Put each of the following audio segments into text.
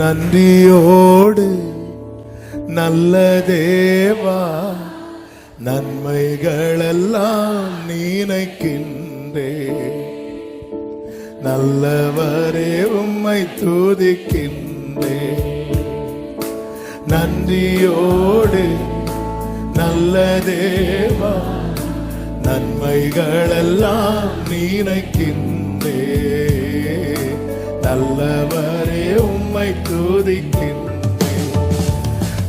நன்றியோடு நல்ல தேவா நன்மைகளெல்லாம் நினைக்கின்றே நல்லவரே உம்மை துதிக்கின்றே. நன்றியோடு நல்ல தேவா நன்மைகளெல்லாம் நினைக்கின்றே நல்லவரே உம் உம்மை துதிக்கின்றேன்.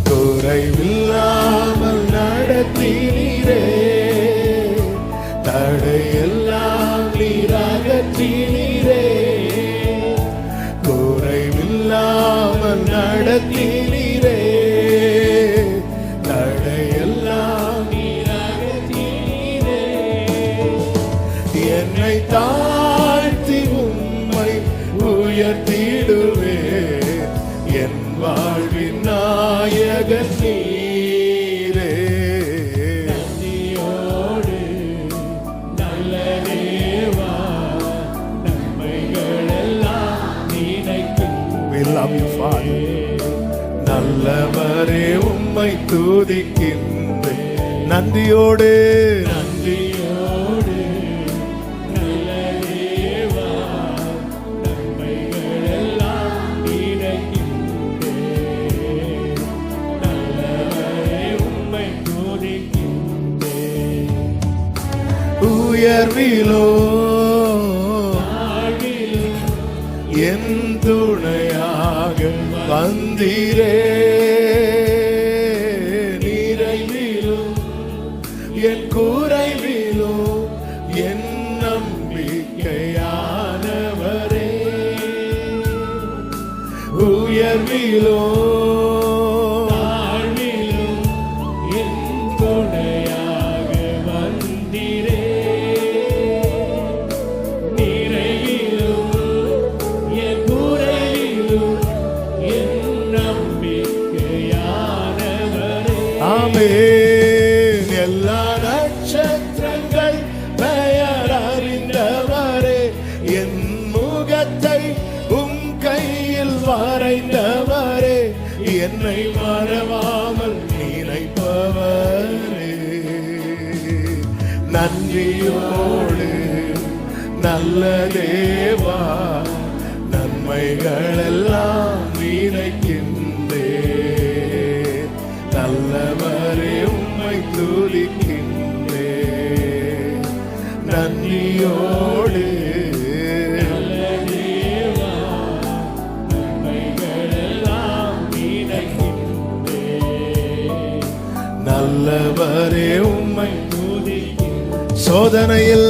குறைவில்லாமல் நடத்தினீரே தடையெல்லாம் நீரகற்றினீரே குறைவில்லாமல் நடத்தினீரே வாழ்வின் நாயகன் நீரே நன்றியோடு நல்ல தேவா நன்மைகளெல்லாம் நினைக்கும். நல்லவரே உம்மை துதிக்கின்றேன் நன்றியோடு உயர்விலோ என் துணையாக வந்திரே. நிறைவிலோ என் குறைவிலோ என் நம்பிக்கையானவரே. உயர்விலோ நம்பிக்கையானவரே எல்லா நட்சத்திரங்கள் பெயர் அறிந்தவரே என் முகத்தை உம் கையில் வரைந்தவரே என்னை மறவாமல் நினைப்பவரே. நன்றியோடு நல்ல தேவா நன்மைகளெல்லாம் நினைக்கின்றே துதிக்கின்றே நன்றியோடு. நல்லவரே உம்மை சோதனையில்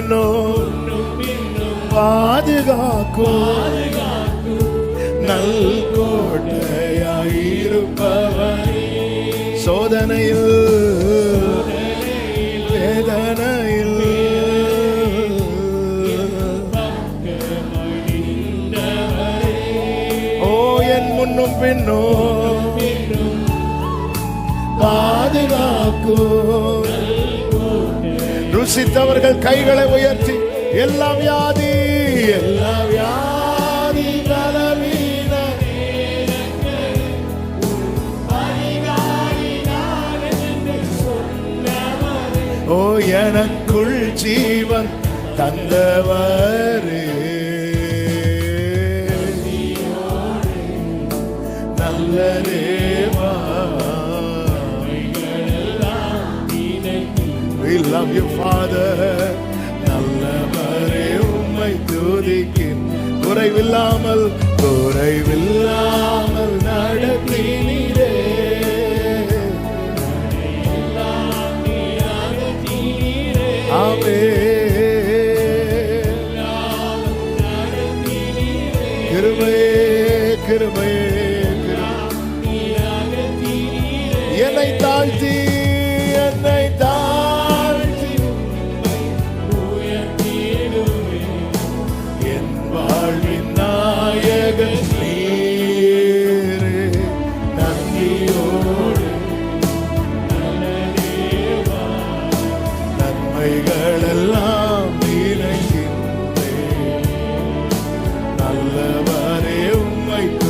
முன்னும் பின்னும் பாதுகாக்கும் நல் கோட்டையாயிருப்பவரே சோதனையில் வேதனையில் ஓ என் முன்னும் பின்னும் பாதுகாக்கும். ருசித்தவர்கள் கைகளை உயர்த்தி எல்லா வியாதி எல்லா வியாதி ஓ எனக்குள் ஜீவன் தந்தவரே. Love you, Father. நல்லவரே உம்மை துதிக்கின் குறைவில்லாமல் குறைவில்லாமல் நடத்தினீரே. ஆமே கிருபையே கிருபையே என்னை தாழ்த்தி night.